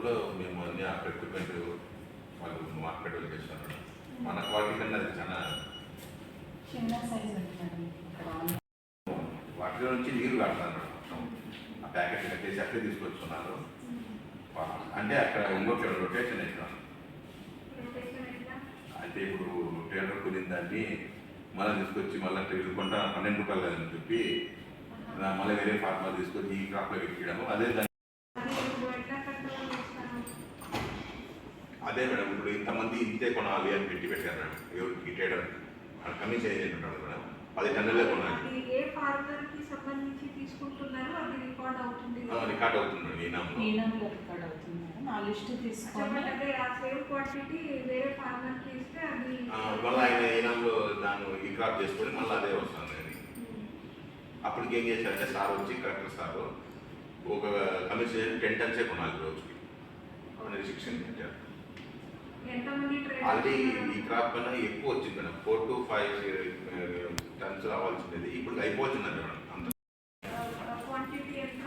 రోజుల్లో మేము అన్ని ఆ ఎక్విప్మెంట్ వాళ్ళు మార్కెట్ మేడం మన క్వాలిటీ కన్నా అది చాలా వాటిలో నుంచి నీరు కాడుతాను. ఆ ప్యాకెట్ కట్టేసి అక్కడే తీసుకొచ్చుకున్నారు. వా- అంటే అక్కడ ఇంకొక రొటేషన్ వేసినాం అయితే ఇప్పుడు టేలర్ కొనిన దాన్ని మళ్ళీ తీసుకొచ్చి మళ్ళీ టేలర్ కొంట పన్నెండు రూపాయలు కదని చెప్పి మళ్ళీ వేరే ఫార్మర్ తీసుకొచ్చి ఈ క్రాప్లో ఎక్కియడము అదే దాన్ని అదే మేడం ఇప్పుడు ఇంతమంది ఇంతే కొనాలి అని పెట్టి పెట్టారు మేడం. ఎవరికి టేలర్ కమిషన్ ఏజెంట్ ఉంటాడు మేడం. పది టన్నులే కొనాలి. అది ఏ ఫార్మర్కి సంబంధించి తీసుకుంటున్నారో? అది రికార్డ్ అవుతుంది ఆ, రికార్డ్ అవుతుంది మేడం ఈ నామలో ఈనంలో రికార్డ్ అవుతుంది మేడం. ఆ లిస్ట్ తీసుకొని చెప్పండి అదే ఆ సేమ్ క్వాంటిటీ వేరే ఫార్మర్కి ఇస్తే అది ఆ, మళ్ళీ ఆయన దాన్ని ఈ క్రాప్ చేసుకొని మళ్ళీ అదే వస్తుంది అని అప్పటికి ఏం చేశారంటే సార్ వచ్చి కలెక్టర్ సార్ ఒక కమిషన్ టెన్ టన్సే కొనాలి రోజుకి. అని రిస్ట్రిక్షన్ పెట్టారు. ఆల్రెడీ ఈ క్రాప్ కన్నా ఎక్కువ వచ్చింది madam. Four to five tons రావాల్సింది ఇప్పుడు అయిపోతుంది మేడం అంత. క్వాంటిటీ ఎంత?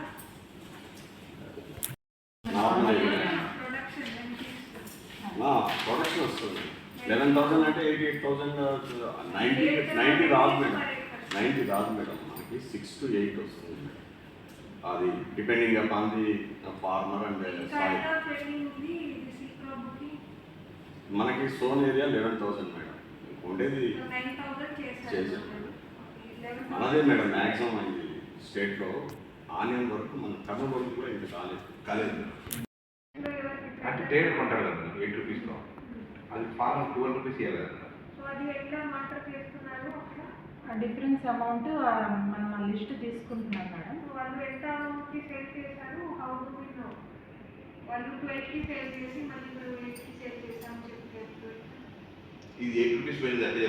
ప్రొడక్షన్ వస్తుంది. లెవెన్ థౌసండ్ అంటే eighty eight thousand ninety ninety రాదు మేడం. నైంటీ రాదు మేడం. మనకి సిక్స్ టు ఎయిట్ వస్తుంది మేడం. అది depending upon the farmer and soil మనకి zone area eleven thousand madam. ఉండేది మనదే మేడం మ్యాక్సిమం అయింది స్టేట్లో. ఆనియన్ వరకు మన కర్మ వరకు కూడా ఇంత కాలేదు కాలేదు. అంటే టేడ్ కొంటారు కదా ఎయిట్ రూపీస్లో. అది ఫార్మ్ ట్వెల్వ్ రూపీస్ ఇవ్వాలి కదా. ఆ డిఫరెన్స్ అమౌంట్ మనం ఆ లిస్ట్ తీసుకుంటున్నాం మేడం. వాళ్ళు ఎంత అమౌంట్కి సేల్ చేశారు? హౌ డు వి నో వాళ్ళు ట్వెల్వ్కి సేల్ చేసి మళ్ళీ ఎయిట్కి సేల్ చెప్తారు ఇది ఎయిట్ రూపీస్ వెళ్ళి అదే